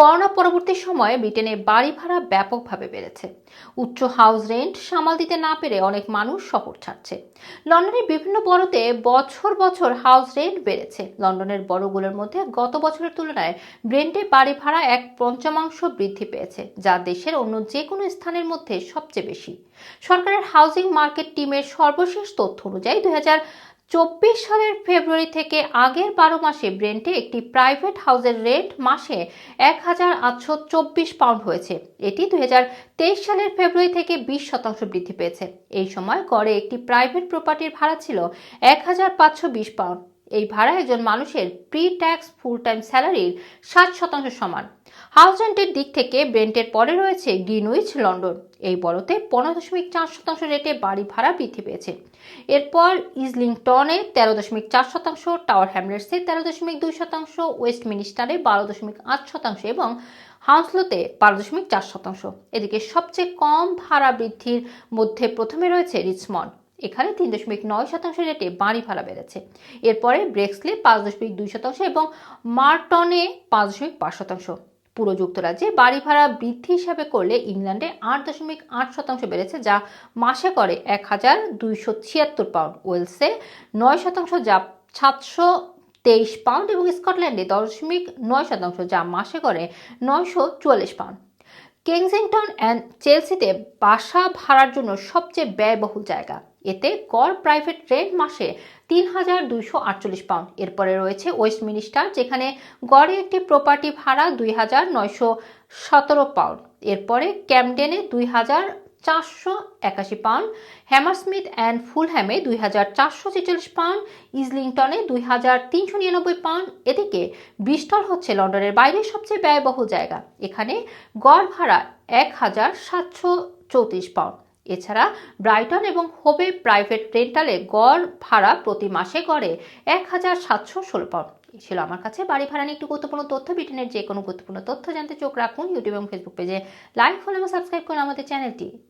Corona পরবর্তী সময়ে ব্রিটেনে বাড়ি ভাড়া ব্যাপকভাবে বেড়েছে। উচ্চ হাউস রেন্ট সামাল দিতে না পেরে অনেক মানুষ শহর ছাড়ছে। লন্ডনের বিভিন্ন বড়তে বছর বছর হাউস রেন্ট বেড়েছে। লন্ডনের বড়গুলোর মধ্যে গত বছরের তুলনায় ব্রেন্টে বাড়ি ভাড়া এক পঞ্চমাংশ বৃদ্ধি পেয়েছে, যা দেশের অন্য যে কোনো স্থানের মধ্যে সবচেয়ে বেশি। সরকারের হাউজিং মার্কেট টিমের সর্বশেষ তথ্য অনুযায়ী দুই হাজার চব্বিশ সালের ফেব্রুয়ারি থেকে আগের বারো মাসে ব্রেন্টে একটি প্রাইভেট হাউসের রেন্ট মাসে এক হাজার আটশো চব্বিশ পাউন্ড হয়েছে। এটি দুই তেইশ সালের ফেব্রুয়ারি থেকে বিশ শতাংশ বৃদ্ধি পেয়েছে। এই সময় গড়ে একটি প্রাইভেট প্রপার্টির ভাড়া ছিল এক হাজার পাঁচশো বিশ পাউন্ড এই ভাড়া একজন মানুষের প্রি ট্যাক্স ফুল টাইম স্যালারির ষাট শতাংশ সমান। হাউস রেন্টের দিক থেকে ব্রেন্টের পরে রয়েছে গ্রিনউইচ, লন্ডন। এই বড়তে পনেরো দশমিক চার শতাংশ রেটে বাড়ি ভাড়া বৃদ্ধি পেয়েছে। এরপর ইজলিংটনে তেরো দশমিক চার শতাংশ, টাওয়ার হ্যামলেটসে তেরো দশমিক দুই শতাংশ ওয়েস্ট মিনিস্টারে বারো দশমিক আট শতাংশ এবং হাউসলোতে বারো দশমিক চার শতাংশ। এদিকে সবচেয়ে কম ভাড়া বৃদ্ধির মধ্যে প্রথমে রয়েছে রিচমন্ড। এখানে তিন দশমিক নয় শতাংশ রেটে বাড়ি ভাড়া বেড়েছে। এরপরে ব্রেক্সলে পাঁচ দশমিক দুই শতাংশ এবং মার্টনে পাঁচ দশমিক পাঁচ শতাংশ। পুরো যুক্তরাজ্যে বাড়ি ভাড়া বৃদ্ধি হিসাবে করলে ইংল্যান্ডে আট দশমিক আট শতাংশ বেড়েছে, যা মাসে করে এক হাজার দুইশো ছিয়াত্তর পাউন্ড। ওয়েলসে নয় শতাংশ, যা সাতশো তেইশ পাউন্ড এবং স্কটল্যান্ডে দশ দশমিক নয় শতাংশ, যা মাসে করে নয়শো চুয়াল্লিশ পাউন্ড। কেংজিংটন অ্যান্ড চেলসিতে বাসা ভাড়ার জন্য সবচেয়ে ব্যয়বহুল জায়গা। এতে গড় প্রাইভেট রেন্ট মাসে তিন হাজার দুইশো আটচল্লিশ পাউন্ড। এরপরে রয়েছে ওয়েস্ট মিনিস্টার যেখানে গড়ে একটি প্রপার্টি ভাড়া দুই হাজার নয়শো সতেরো পাউন্ড। এরপরে ক্যামডেনে দুই হাজার চারশো একাশি পাউন্ড, হ্যামারস্মিথ অ্যান্ড ফুলহ্যামে দুই হাজার চারশো ছেচল্লিশ পাউন্ড ইজলিংটনে দুই হাজার তিনশো নিরানব্বই পাউন্ড। এদিকে ব্রিস্টল হচ্ছে লন্ডনের বাইরে সবচেয়ে ব্যয়বহুল জায়গা। এখানে গড় ভাড়া এক হাজার সাতশো চৌত্রিশ পাউন্ড। এছাড়া ব্রাইটন এবং হোবে প্রাইভেট রেন্টালে গড় ভাড়া প্রতি মাসে গড়ে এক হাজার সাতশো ষোলো পাউন্ড। ছিল আমার কাছে বাড়ি ভাড়া নিয়ে একটু গুরুত্বপূর্ণ তথ্য। ব্রিটেনের যে কোনো গুরুত্বপূর্ণ তথ্য জানতে চোখ রাখুন ইউটিউব এবং ফেসবুক পেজে। লাইক ফলো এবং সাবস্ক্রাইব করুন আমাদের চ্যানেলটি।